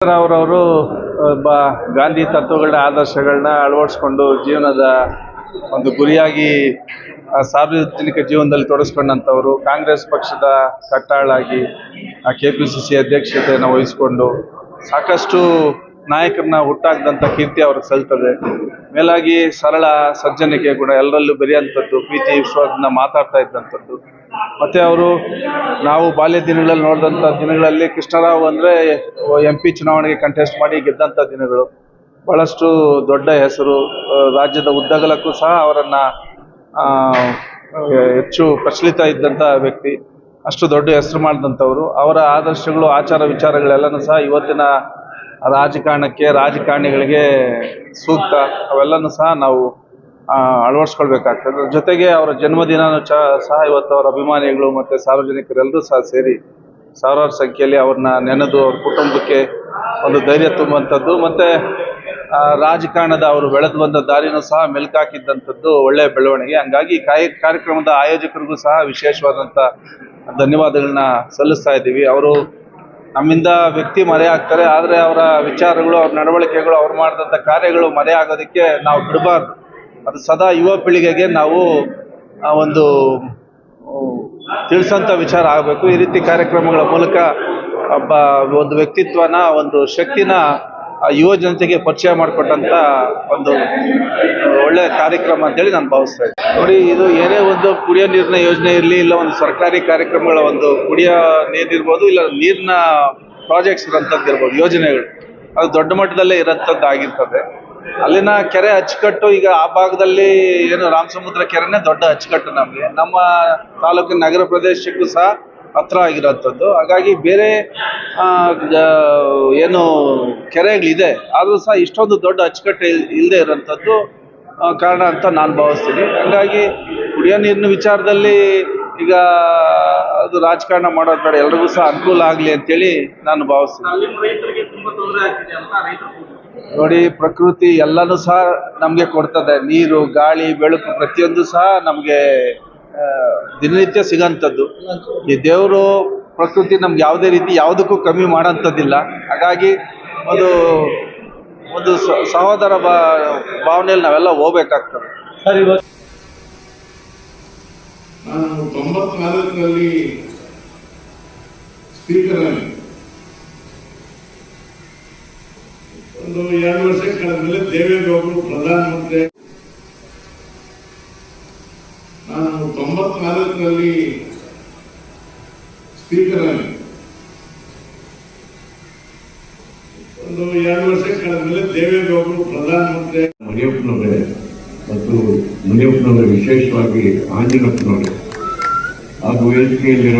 ಅವರವರು ಒಬ್ಬ ಗಾಂಧಿ ತತ್ವಗಳನ್ನ, ಆದರ್ಶಗಳನ್ನ ಅಳವಡಿಸ್ಕೊಂಡು ಜೀವನದ ಒಂದು ಗುರಿಯಾಗಿ ಸಾರ್ವಜನಿಕ ಜೀವನದಲ್ಲಿ ತೊಡಗಿಸ್ಕೊಂಡಂಥವ್ರು ಕಾಂಗ್ರೆಸ್ ಪಕ್ಷದ ಕಟ್ಟಾಳಾಗಿ ಕೆ ಪಿ ಸಿ ಸಿ ಅಧ್ಯಕ್ಷತೆಯನ್ನು ವಹಿಸಿಕೊಂಡು ಸಾಕಷ್ಟು ನಾಯಕರನ್ನ ಹುಟ್ಟಾಕ್ದಂಥ ಕೀರ್ತಿ ಅವ್ರಿಗೆ ಸಲ್ತದೆ. ಮೇಲಾಗಿ ಸರಳ ಸಜ್ಜನಿಕೆ ಗುಣ ಎಲ್ಲರಲ್ಲೂ ಬೆರೆಯುವಂಥದ್ದು ಪ್ರೀತಿ, ವಿಶ್ವಾಸದಿಂದ ಮಾತಾಡ್ತಾ ಇದ್ದಂಥದ್ದು. ಮತ್ತೆ ಅವರು ನಾವು ಬಾಲ್ಯ ದಿನಗಳಲ್ಲಿ ನೋಡಿದಂಥ ದಿನಗಳಲ್ಲಿ ಕೃಷ್ಣರಾವ್ ಅಂದ್ರೆ ಎಂ ಪಿ ಚುನಾವಣೆಗೆ ಕಂಟೆಸ್ಟ್ ಮಾಡಿ ಗೆದ್ದಂಥ ದಿನಗಳು. ಬಹಳಷ್ಟು ದೊಡ್ಡ ಹೆಸರು ರಾಜ್ಯದ ಉದ್ದಗಲಕ್ಕೂ ಸಹ ಅವರನ್ನು ಹೆಚ್ಚು ಪ್ರಚಲಿತ ಇದ್ದಂಥ ವ್ಯಕ್ತಿ. ಅಷ್ಟು ದೊಡ್ಡ ಹೆಸರು ಮಾಡಿದಂಥವ್ರು. ಅವರ ಆದರ್ಶಗಳು, ಆಚಾರ ವಿಚಾರಗಳೆಲ್ಲನೂ ಸಹ ಇವತ್ತಿನ ರಾಜಕಾರಣಕ್ಕೆ, ರಾಜಕಾರಣಿಗಳಿಗೆ ಸೂಕ್ತ ಅವೆಲ್ಲನೂ ಸಹ ನಾವು ಅಳವಡಿಸ್ಕೊಳ್ಬೇಕಾಗ್ತದೆ. ಜೊತೆಗೆ ಅವರ ಜನ್ಮದಿನನೂ ಚ, ಸಹ ಇವತ್ತು ಅವರ ಅಭಿಮಾನಿಗಳು ಮತ್ತು ಸಾರ್ವಜನಿಕರೆಲ್ಲರೂ ಸಹ ಸೇರಿ ಸಾವಿರಾರು ಸಂಖ್ಯೆಯಲ್ಲಿ ಅವ್ರನ್ನ ನೆನೆದು ಅವ್ರ ಕುಟುಂಬಕ್ಕೆ ಒಂದು ಧೈರ್ಯ ತುಂಬುವಂಥದ್ದು. ಮತ್ತು ರಾಜಕಾರಣದ ಅವರು ಬೆಳೆದು ಬಂದ ದಾರಿನೂ ಸಹ ಮೆಲುಕಾಕಿದ್ದಂಥದ್ದು ಒಳ್ಳೆಯ ಬೆಳವಣಿಗೆ. ಹಂಗಾಗಿ ಕಾಯ ಕಾರ್ಯಕ್ರಮದ ಆಯೋಜಕರಿಗೂ ಸಹ ವಿಶೇಷವಾದಂಥ ಧನ್ಯವಾದಗಳನ್ನ ಸಲ್ಲಿಸ್ತಾ ಇದ್ದೀವಿ. ಅವರು ನಮ್ಮಿಂದ ವ್ಯಕ್ತಿ ಮರೆ ಆಗ್ತಾರೆ, ಆದರೆ ಅವರ ವಿಚಾರಗಳು, ಅವ್ರ ನಡವಳಿಕೆಗಳು, ಅವ್ರು ಮಾಡಿದಂಥ ಕಾರ್ಯಗಳು ಮರೆ ಆಗೋದಕ್ಕೆ ನಾವು ಬಿಡಬಾರ್ದು. ಅದು ಸದಾ ಯುವ ಪೀಳಿಗೆಗೆ ನಾವು ಒಂದು ತಿಳಿಸೋಂಥ ವಿಚಾರ ಆಗಬೇಕು. ಈ ರೀತಿ ಕಾರ್ಯಕ್ರಮಗಳ ಮೂಲಕ ಒಬ್ಬ, ಒಂದು ವ್ಯಕ್ತಿತ್ವನ, ಒಂದು ಶಕ್ತಿನ ಯುವ ಜನತೆಗೆ ಪರಿಚಯ ಮಾಡಿಕೊಟ್ಟಂಥ ಒಂದು ಒಳ್ಳೆ ಕಾರ್ಯಕ್ರಮ ಅಂತೇಳಿ ನಾನು ಭಾವಿಸ್ತಾ ಇದ್ದೀನಿ. ನೋಡಿ, ಇದು ಏನೇ ಒಂದು ಕುಡಿಯೋ ನೀರಿನ ಯೋಜನೆ ಇರಲಿ, ಇಲ್ಲ ಒಂದು ಸರ್ಕಾರಿ ಕಾರ್ಯಕ್ರಮಗಳ ಒಂದು ಕುಡಿಯೋ ನೀರಿರ್ಬೋದು ಇಲ್ಲ ನೀರಿನ ಪ್ರಾಜೆಕ್ಟ್ಸ್ ಇರೋಂಥದ್ದು ಇರ್ಬೋದು, ಯೋಜನೆಗಳು, ಅದು ದೊಡ್ಡ ಮಟ್ಟದಲ್ಲೇ ಇರೋಂಥದ್ದು ಆಗಿರ್ತದೆ. ಅಲ್ಲಿನ ಕೆರೆ ಅಚ್ಚುಕಟ್ಟು ಈಗ ಆ ಭಾಗದಲ್ಲಿ ಏನು ರಾಮಸಮುದ್ರ ಕೆರೆನೇ ದೊಡ್ಡ ಅಚ್ಚುಕಟ್ಟು ನಮಗೆ. ನಮ್ಮ ತಾಲೂಕಿನ ನಗರ ಪ್ರದೇಶಕ್ಕೂ ಸಹ ಹತ್ರ ಆಗಿರೋಂಥದ್ದು ಹಾಗಾಗಿ ಬೇರೆ ಏನು ಕೆರೆಗಳಿದೆ, ಆದರೂ ಸಹ ಇಷ್ಟೊಂದು ದೊಡ್ಡ ಅಚ್ಚುಕಟ್ಟು ಇಲ್ ಇಲ್ಲದೆ ಇರೋಂಥದ್ದು ಕಾರಣ ಅಂತ ನಾನು ಭಾವಿಸ್ತೀನಿ. ಹಾಗಾಗಿ ಕುಡಿಯೋ ನೀರಿನ ವಿಚಾರದಲ್ಲಿ ಈಗ ಅದು ರಾಜಕಾರಣ ಮಾಡೋದು ಬೇಡ ಎಲ್ರಿಗೂ ಸಹ ಅನುಕೂಲ ಆಗಲಿ ಅಂತೇಳಿ ನಾನು ಭಾವಿಸ್ತೀನಿ. ನೋಡಿ ಪ್ರಕೃತಿ ಎಲ್ಲನೂ ಸಹ ನಮಗೆ ಕೊಡ್ತದೆ. ನೀರು ಗಾಳಿ ಬೆಳಕು ಪ್ರತಿಯೊಂದು ಸಹ ನಮಗೆ ದಿನನಿತ್ಯ ಸಿಗೋಂಥದ್ದು ಈ ದೇವರು ಪ್ರಕೃತಿ ನಮ್ಗೆ ಯಾವುದೇ ರೀತಿ ಯಾವುದಕ್ಕೂ ಕಮ್ಮಿ ಮಾಡೋಂಥದ್ದಿಲ್ಲ. ಹಾಗಾಗಿ ಒಂದು ಒಂದು ಸಹೋದರ ಬಾ ಭಾವನೆಯಲ್ಲಿ ನಾವೆಲ್ಲ ಹೋಗ್ಬೇಕಾಗ್ತದೆ. ಸರ್ ಇವತ್ತು ನಾನು ತೊಂಬತ್ನಾಲ್ಕರಲ್ಲಿ ಸ್ಪೀಕರ್ ಆಗಿ ಒಂದು ಎರಡು ವರ್ಷ ಕಳೆದ್ಮೇಲೆ ದೇವೇಗೌಡರು ಪ್ರಧಾನಮಂತ್ರಿ ನಾನು ತೊಂಬತ್ನಾಲ್ಕರಲ್ಲಿ ಸ್ಪೀಕರ್ ಆಗಿ ಒಂದು ಎರಡು ವರ್ಷ ಕಳೆದ ಮೇಲೆ ದೇವೇಗೌಡರು ಪ್ರಧಾನಮಂತ್ರಿ ಮುನಿಯಪ್ಪನವರೇ ಮತ್ತು ಮುನಿಯಪ್ಪನವರೇ ವಿಶೇಷವಾಗಿ ಆಂಜನಪ್ಪನವರೇ ಹಾಗೂ ವೇದಿಕೆಯಲ್ಲಿರುವ